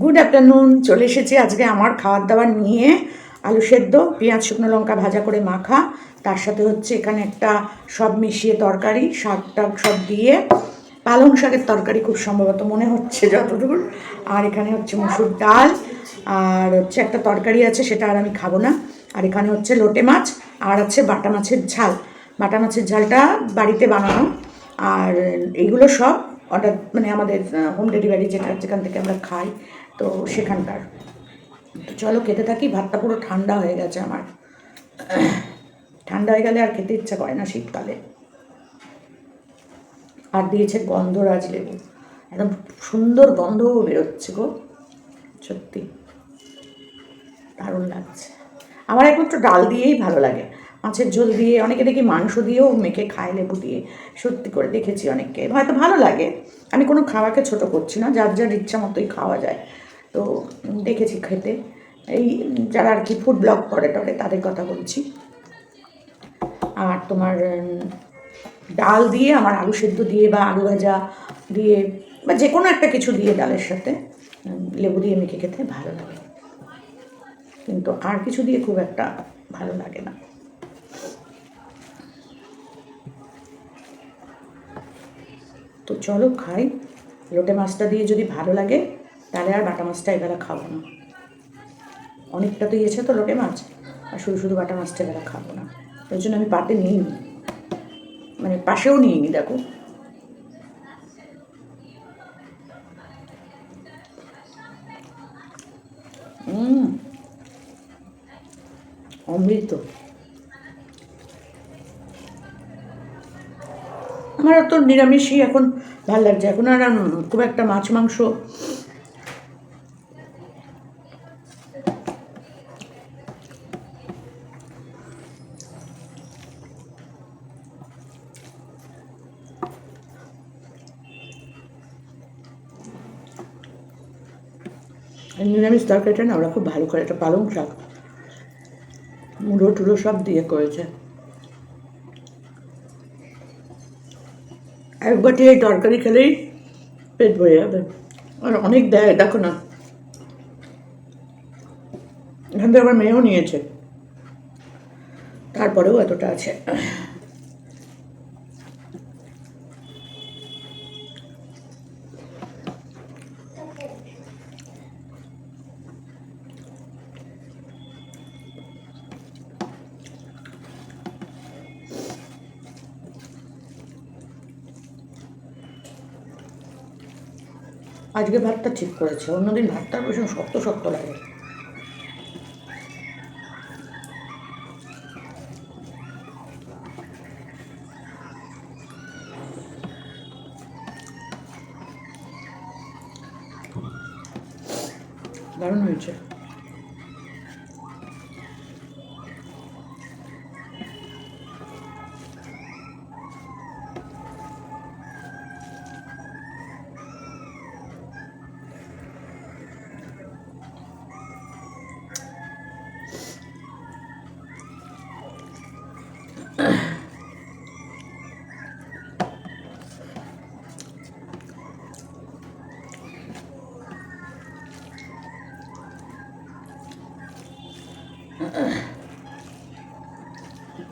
Good afternoon চলে এসেছি আজকে আমার খাবার দাবার নিয়ে। আলু সেদ্ধ, পেঁয়াজ, শুকনো লঙ্কা ভাজা করে মাখা। তার সাথে হচ্ছে এখানে একটা সব মিশিয়ে তরকারি শাক টাক সব দিয়ে। পালং শাকের তরকারি খুব সম্ভবত মনে হচ্ছে যতদূর। আর এখানে হচ্ছে মুসুর ডাল, আর হচ্ছে একটা তরকারি আছে, সেটা আর আমি খাব না। আর এখানে হচ্ছে লোটে মাছ, আর আছে বাটা মাছের ঝাল। বাটা মাছের ঝালটা বাড়িতে বানানো। আর এইগুলো সব অর্ডার মানে আমাদের হোম ডেলিভারি যেটা, যেখান থেকে আমরা খাই। তো সেখানকার। তো চলো খেতে থাকি, ভাতটা পুরো ঠান্ডা হয়ে গেছে আমার। ঠান্ডা হয়ে গেলে আর খেতে ইচ্ছা করে না শীতকালে। আর দিয়েছে গন্ধরাজ লেবু। একদম সুন্দর গন্ধও বেরোচ্ছে গো, সত্যি। দারুণ লাগছে। আমার একমাত্র ডাল দিয়েই ভালো লাগে। মাছের ঝোল দিয়ে, অনেকে দেখি মাংস দিয়েও মেখে খায় লেবু দিয়ে। সত্যি করে দেখেছি অনেককে। হয়তো ভালো লাগে। আমি কোনো খাওয়াকে ছোট করছি না, যার যার ইচ্ছা মতোই খাওয়া যায়। তো দেখেছি খেতে। এই যারা আর কি ফুড ব্লগ করে টরে, তাদের কথা বলছি। আর তোমার ডাল দিয়ে, আমার আলু সেদ্ধ দিয়ে বা আলু ভাজা দিয়ে বা যে কোনো একটা কিছু দিয়ে ডালের সাথে লেবু দিয়ে মেখে খেতে ভালো লাগে। কিন্তু আর কিছু দিয়ে খুব একটা ভালো লাগে না। তো চলো খাই। লোটে মাছটা দিয়ে যদি ভালো লাগে তাহলে আর বাটা মাছটা এবেলা খাব না। অনেকটা তো ইয়েছে তো লোটে মাছ, আর শুধু শুধু বাটা মাছটা এবেলা খাব না। ওই জন্য আমি পাতে নিইনি। মানে পাশেও নিইনি, দেখো। হুম অমৃত। আমার তো নিরামিষই এখন ভালো লাগছে। এখন আর খুব একটা মাছ মাংস এই নিরামিষ তরকারিটা না ওরা খুব ভালো করে এটা পালং শাক, মুড়ো টুড়ো সব দিয়ে করেছে। এক বাটি এই তরকারি খেলেই পেট ভরে যাবে। আর অনেক দেয়, দেখো না। এখান থেকে আবার মেয়েও নিয়েছে। তারপরেও এতটা আছে। আজকে ভাতটা ঠিক করেছে অন্যদিন ভাতটা ভীষণ শক্ত শক্ত লাগে। দারুণ হয়েছে।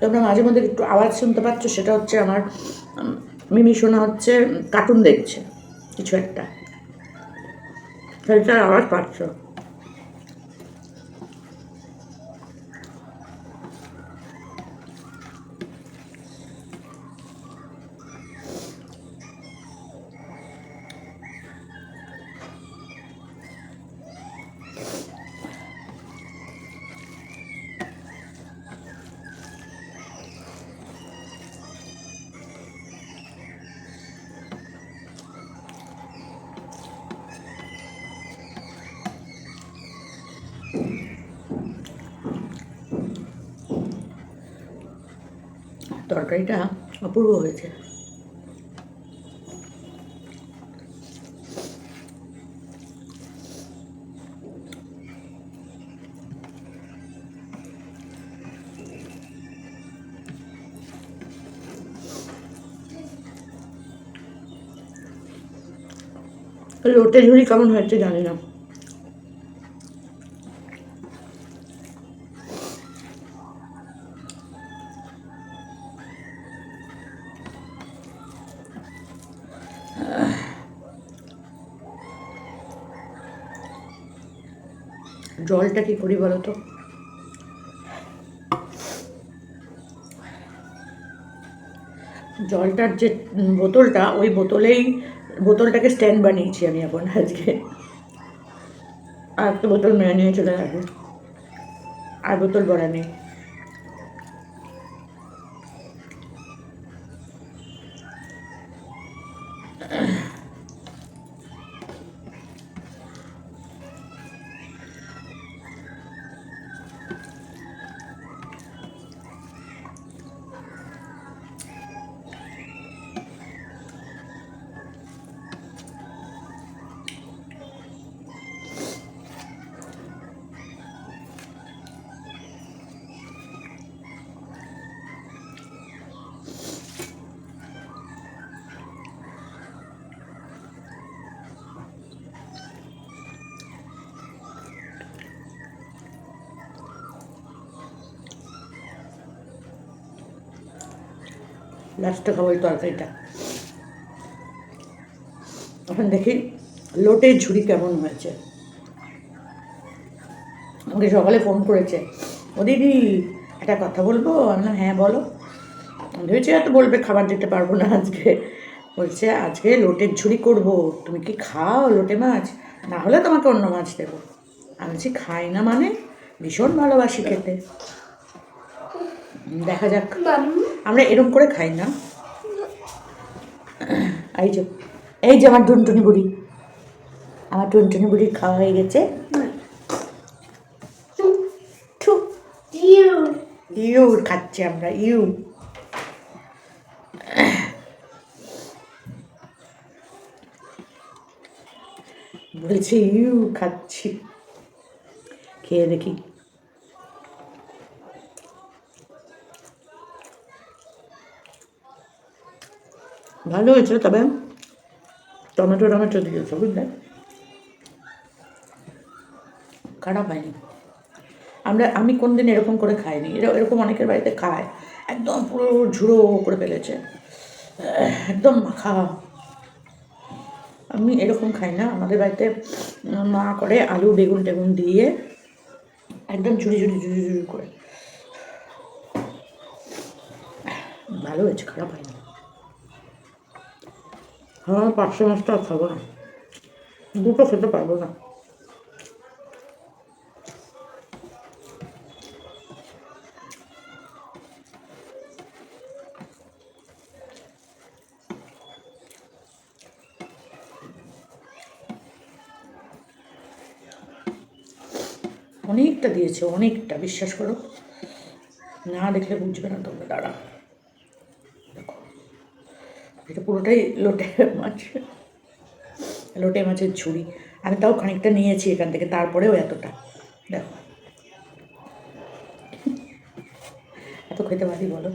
তোমরা মাঝে মধ্যে একটু আওয়াজ শুনতে পাচ্ছ, সেটা হচ্ছে আমার মিমি শোনা হচ্ছে কার্টুন দেখছে, কিছু একটা। সেটার আওয়াজ পাচ্ছ। তরকারিটা অপূর্ব হয়েছে। লোটে ঝুড়ি কেমন হয়েছে জানি না। জলটা কি করি বলো তো? জলটার যে বোতলটা, ওই বোতলেই, বোতলটাকে স্ট্যান্ড বানিয়েছি আমি এখন আজকে। আর একটা বোতল মেরে নিয়ে চলে যাবে। আর বোতল ভরা নেই। লাস্টে খাব এই তরকারিটা। এখন দেখি লোটের ঝুড়ি কেমন হয়েছে। আমাকে সকালে ফোন করেছে, ও দিদি, একটা কথা বলব? আমি হ্যাঁ বলো। ভেবেছি এত বলবে, খাবার দিতে পারব না আজকে। বলছে, আজকে লোটের ঝুড়ি করব, তুমি কি খাও লোটে মাছ? না হলে তোমাকে অন্য মাছ দেবো। আমি বলছি, খাই না মানে? ভীষণ ভালোবাসি খেতে। দেখা যাক। আমরা এরম করে খাই না। এই যে এই যে আমার টুনটুনি বুড়ি। আমার টুনটুনি বুড়ির খাওয়া হয়ে গেছে। ইউ খাচ্ছি আমরা, ইউ। বলছি, ইউ খাচ্ছি। খেয়ে দেখি। ভালো হয়েছে, তবে টমেটো টমেটো দিয়েছে বুঝলে? খারাপ হয়নি। আমরা, আমি কোনদিন এরকম করে খাইনি, এরা- এরকম অনেকের বাড়িতে খায়, একদম পুরো ঝুড়ো করে ফেলেছে, একদম মাখা। আমি এরকম খাই না, আমাদের বাড়িতে মা করে আলু, বেগুন টেগুন দিয়ে একদম ঝুড়ি ঝুড়ি ঝুড়ি ঝুড়ি করে। ভালো হয়েছে, খারাপ হয়নি। হ্যাঁ পাঁচশো মাছটা আর খাব না দুটো খেতে পারব না। অনেকটা দিয়েছে, অনেকটা, বিশ্বাস করো। না দেখলে বুঝবে না তোমরা দাঁড়া এটা পুরোটাই লোটে মাছ। লোটে মাছের ঝুড়ি। আমি তাও খানিকটা নিয়েছি এখান থেকে, তারপরেও এতটা। দেখো। এত খেতে পারি বলো?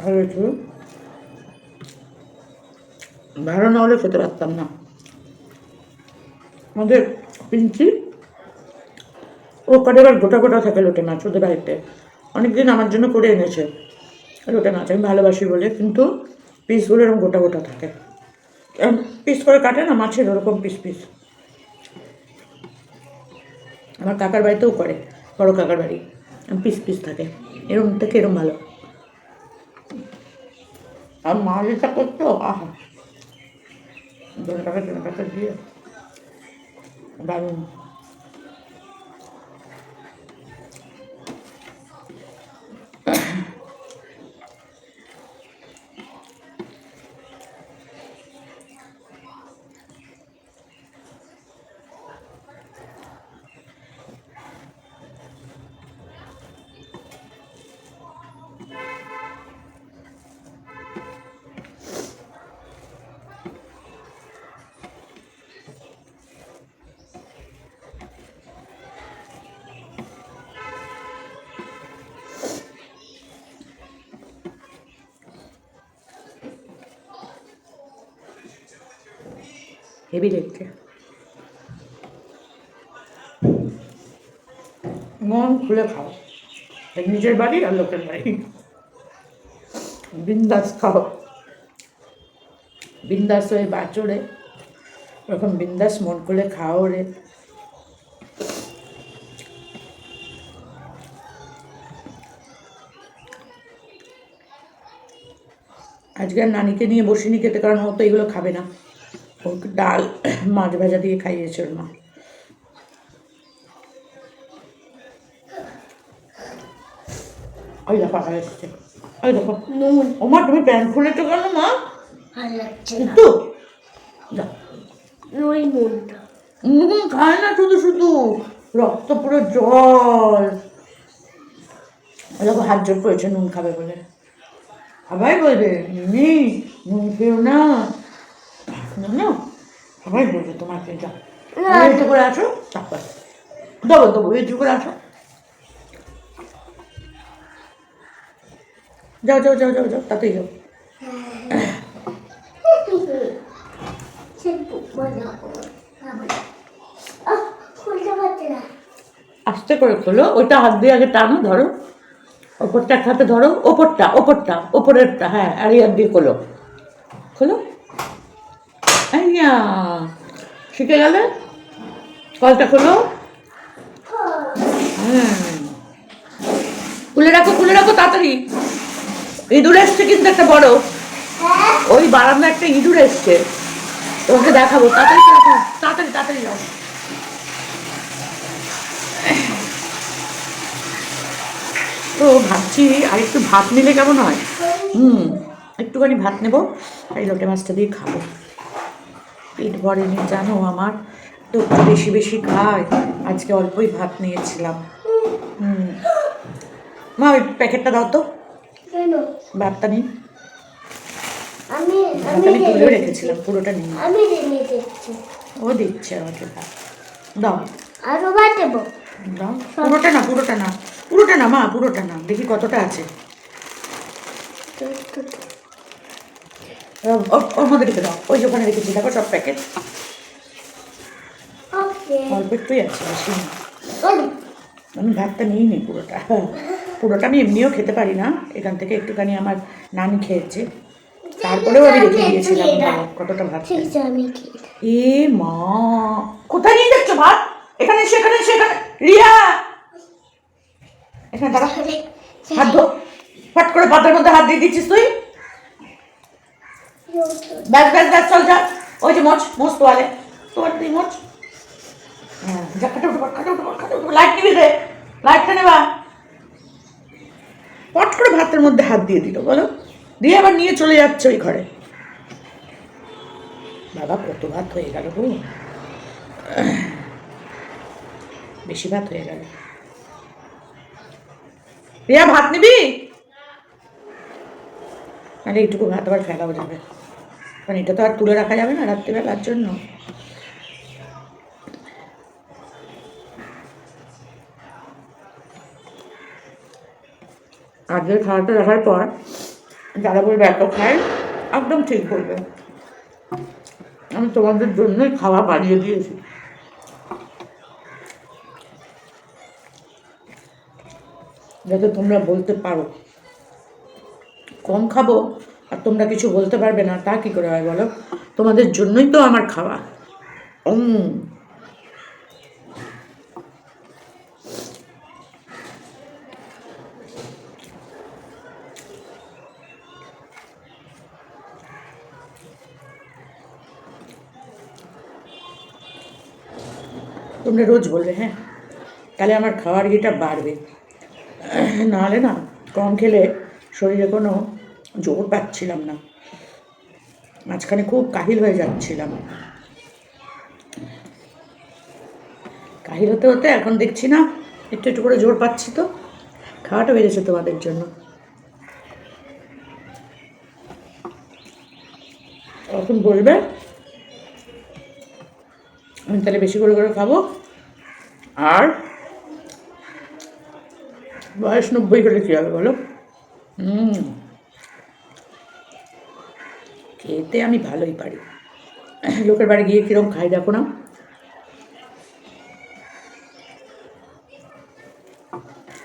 ভালো ভালো না হলে খেতে পারতাম না। আমাদের পিঞ্চি ও করে এবার গোটা গোটা থাকে লোটে মাছ ওদের বাড়িতে। অনেকদিন আমার জন্য করে এনেছে লোটে মাছ, আমি ভালোবাসি বলে, কিন্তু পিসগুলো এরকম গোটা গোটা থাকে। পিস করে কাটে না, মাছের ওরকম পিস পিস। আমার কাকার বাড়িতেও করে, বড় কাকার বাড়ি। পিস পিস থাকে, এরকম থেকে এরকম ভালো। আর মা যেটা করতো, আহা দশ টাকা তিন টাকা দিয়ে দারুণ হেভি দেখতে। মন খুলে খাও। নিজের বাড়ি আর লোকের বাড়ি। বিন্দাস খাও। বিন্দাস হয়ে বাচড়ে ওরকম বিন্দাস মন করে খাও রে। আজকে নানিকে নিয়ে বসিনি খেতে, কারণ ও তো এগুলো খাবে না। ওকে ডাল মাছ ভাজা দিয়ে খাইয়েছে ওর মা। ওই দেখো আবার এসছে ওই দেখো। নুন। ও মা তুমি প্যান্ট খুলেছো কেন মা? ভালো লাগছে না। একটু ওই নুনটা। নুন খায় না শুধু শুধু। রক্ত পুরো জল। ওই দেখো হাত জোর করেছে নুন খাবে বলে। সবাই বলবে মিমি নুন খেও না। না সবাই বলবে তোমাকে যা একটু করে আসো তারপর দেবো দেবো একটু করে আসো। যাও যাও যাও যাও যাও তাতেই যাও। আস্তে করে খোলো ওইটা হাত দিয়ে আগে টানো ধরো। ওপরটা এক হাতে ধরো ওপরটা ওপরটা ওপরেরটা হ্যাঁ আর হাত দিয়ে খোলো। খোলো? আইয়া শিখে গেলে? কলটা খোলো। হ্যাঁ। খুলে রাখো খুলে রাখো তাড়াতাড়ি। ইঁদুর এসছে কিন্তু একটা বড়। ওই বারান্দা একটা ইঁদুর এসছে। তোমাকে দেখাবো। তাড়াতাড়ি তাড়াতাড়ি তাড়াতাড়ি যাও তো ভাবছি আর একটু ভাত নিলে কেমন হয়? হুম, একটুখানি ভাত নেব। এই লোটে মাছটা দিয়ে খাব। পেট ভরেনি জানো আমার? তো একটু বেশি বেশি খায় আজকে অল্পই ভাত নিয়েছিলাম। হুম। মা ওই প্যাকেটটা দাও তো। ভাতটা নিন। আমি তুলে রেখেছিলাম পুরোটা আমি ও দিচ্ছে আমাকে ভাত। দাও। আরও ভাত দেবো। দাও। পুরোটা না পুরোটা না। পুরোটা না মা পুরোটা না। দেখি কতটা আছে। ওর- মধ্যে রেখে দাও। ওই ওখানে রেখেছি দেখো সব প্যাকেট অল্প একটুই আছে বেশি আমি ভাতটা নিই নি পুরোটা। পুরোটা আমি এমনিও খেতে পারি না। এখান থেকে একটুখানি আমার নানি খেয়েছে। তারপরেও আমি রেখে দিয়েছিলাম কতটা ভাত এ মা কোথায় নিয়ে যাচ্ছ ভাত? এখানে সেখানে সেখানে রিয়া! এখানে দাঁড়া। হাত ধো। ফট করে পাতার মধ্যে হাত দিয়ে দিচ্ছিস তুই। ব্যাস ব্যাস ব্যাস, চল, যা। ওই যে মোচ মোচ তোয়ালে। তোয়াল তুই মোচ যা খাটে উঠে খাটে উঠে খাটে উঠে। লাইট নিবি দে লাইটটা নেবা পট করে ভাতের মধ্যে হাত দিয়ে দিল, বলো। দিয়ে আবার নিয়ে চলে যাচ্ছে ওই ঘরে। বাবা, কত ভাত হয়ে গেল গো। বেশি ভাত হয়ে গেল। রিয়া, ভাত নিবি? আরে, এইটুকু ভাত আবার ফেলাও যাবে। কারণ এটা তো আর তুলে রাখা যাবে না রাত্রিবেলার জন্য। আজকের খাওয়াটা দেখার পর যারা বলবে, এত খায় একদম ঠিক বলবে। আমি তোমাদের জন্যই খাওয়া বানিয়ে দিয়েছি। যাতে তোমরা বলতে পারো। কম খাব আর তোমরা কিছু বলতে পারবে না, তা কি করে হয় বলো? তোমাদের জন্যই তো আমার খাওয়া। তোমরা রোজ বলবে হ্যাঁ তাহলে আমার খাওয়ার ইয়েটা বাড়বে। নাহলে না, কম খেলে শরীরে কোনো জোর পাচ্ছিলাম না। মাঝখানে খুব কাহিল হয়ে যাচ্ছিলাম। কাহিল হতে হতে এখন দেখছি না, একটু একটু করে জোর পাচ্ছি তো। খাওয়াটা বেড়েছে তোমাদের জন্য। এখন বলবে, আমি তাহলে বেশি করে করে খাব। আর বয়স নব্বই হলে কী হবে বলো? হুম। খেতে আমি ভালোই পারি। লোকের বাড়ি গিয়ে কিরম খাই দেখো না।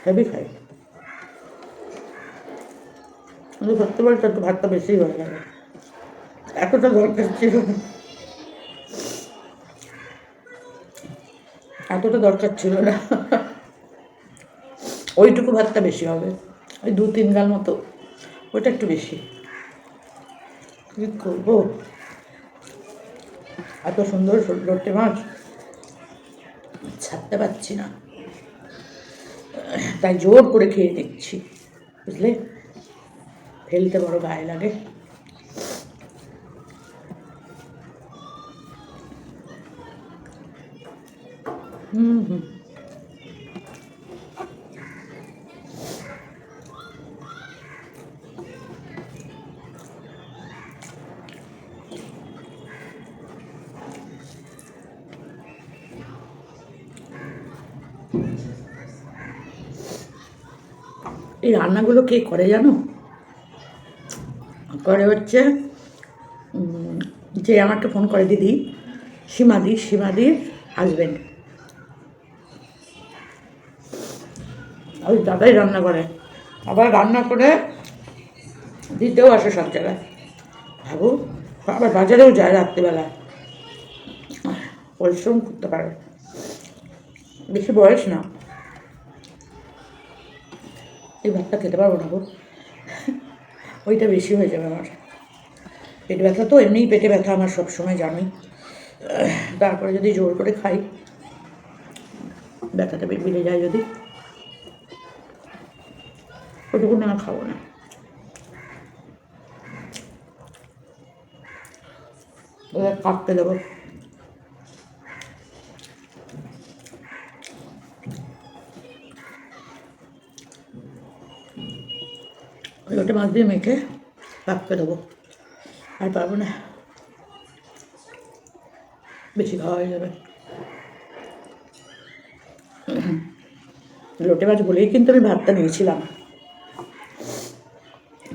হেভি খাই। কিন্তু সত্যি বলতে একটু ভাতটা বেশি হয়ে গেল এতটা দরকার ছিল এতটা দরকার ছিল না। ওইটুকু ভাতটা বেশি হবে। ওই দু তিন গাল মতো। ওইটা একটু বেশি। কী করব। এত সুন্দর লোটে মাছ। ছাড়তে পারছি না। তাই জোর করে খেয়ে দেখছি, বুঝলে? ফেলতে বড় গায়ে লাগে। হুম হুম। এই রান্নাগুলো কে করে জানো? করে হচ্ছে যে আমাকে ফোন করে দিদি, সীমাদি, সীমাদির হাজবেন্ড ওই দাদাই রান্না করে। আবার রান্না করে দিতেও আসে সব জায়গায় ভাবো আবার বাজারেও যায় রাত্রিবেলা। পরিশ্রম করতে পারে। বেশি বয়স না। এই ভাতটা খেতে পারব না গো। ওইটা বেশি হয়ে যাবে আমার। পেট ব্যথা তো এমনিই পেটে ব্যথা আমার সবসময় জানোই। তারপরে যদি জোর করে খাই, ব্যথাটা বেড়ে যায় যদি। ওটুকু না খাব না। কাটতে দেবো। ওটা মাছ দিয়ে মেখে কাটতে দেবো। আর পারব না। বেশি খাওয়া হয়ে যাবে। লোটে মাছ বলেই কিন্তু আমি ভাতটা নিয়েছিলাম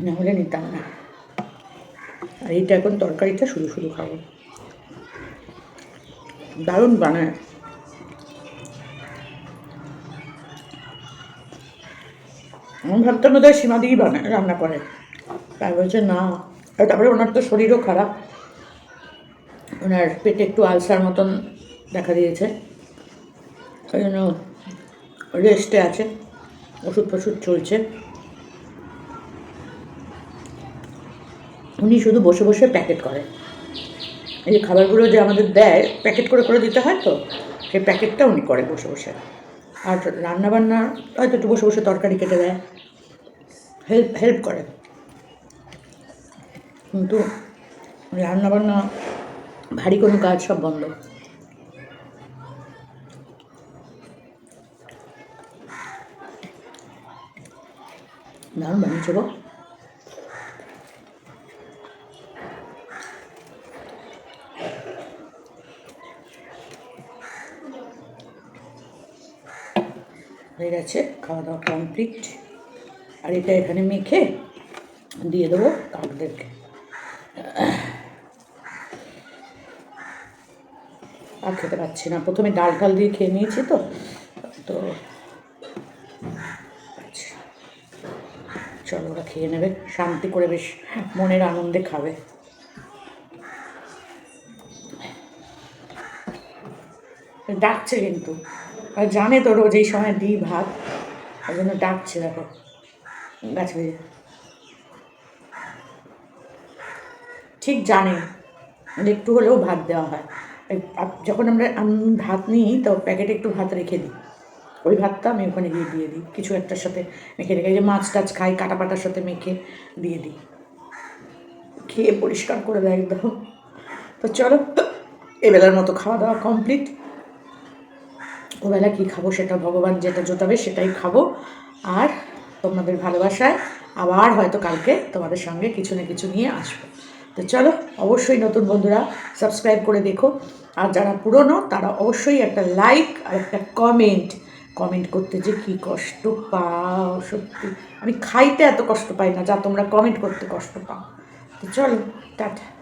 না হলে নিতাম না। আর এইটা এখন তরকারিটা শুরু শুরু খাব। দারুণ বানায়। আমি ভাবতাম সীমা দিয়েই বানায় রান্না করে। তাই বলছে, না। তারপরে ওনার তো শরীরও খারাপ। ওনার পেটে একটু আলসার মতন দেখা দিয়েছে। ওই জন্য রেস্টে আছে। ওষুধ ফষুধ চলছে। উনি শুধু বসে বসে প্যাকেট করে। এই খাবারগুলো যে আমাদের দেয়, প্যাকেট করে করে দিতে হয় তো, সেই প্যাকেটটা উনি করে বসে বসে। আর রান্নাবান্না হয়তো একটু বসে বসে তরকারি কেটে দেয়। হেল্প হেল্প করে। কিন্তু রান্নাবান্না, ভারী কোনো কাজ সব বন্ধ। দারুণ বানিয়েছে হয়ে গেছে খাওয়া দাওয়া কমপ্লিট আর এটা এখানে মেখে দিয়ে দেবো কাকদেরকে। আর খেতে পাচ্ছি না। প্রথমে ডাল ডাল দিয়ে খেয়ে নিয়েছি তো তো চলো, ওরা খেয়ে নেবে। শান্তি করে বেশ মনের আনন্দে খাবে। ডাকছে কিন্তু। আর জানে তো রোজ এই সময় দিই ভাত ওই জন্য ডাকছে দেখো, গাছ হয়ে ঠিক জানে মানে একটু হলেও ভাত দেওয়া হয়। যখন আমরা আমি, ভাত নিই তো প্যাকেটে একটু ভাত রেখে দিই। ওই ভাতটা আমি ওখানে গিয়ে দিয়ে দিই, কিছু একটার সাথে মেখে রেখে যে মাছ টাছ খাই কাটা পাটার সাথে মেখে দিয়ে দিই। খেয়ে পরিষ্কার করে দেয় একদম। তো চলো, এবেলার মতো খাওয়া দাওয়া কমপ্লিট। ওবেলা কী খাব সেটা ভগবান যেটা জোটাবে সেটাই খাব। আর তোমাদের ভালোবাসায় আবার হয়তো কালকে তোমাদের সঙ্গে কিছু না কিছু নিয়ে আসব। তো চলো, অবশ্যই নতুন বন্ধুরা সাবস্ক্রাইব করে দেখো। আর যারা পুরনো, তারা অবশ্যই একটা লাইক আর একটা কমেন্ট কমেন্ট করতে যে কী কষ্ট পাও, সত্যি। আমি খাইতে এত কষ্ট পাই না, যা তোমরা কমেন্ট করতে কষ্ট পাও। তো চলো, টাটা।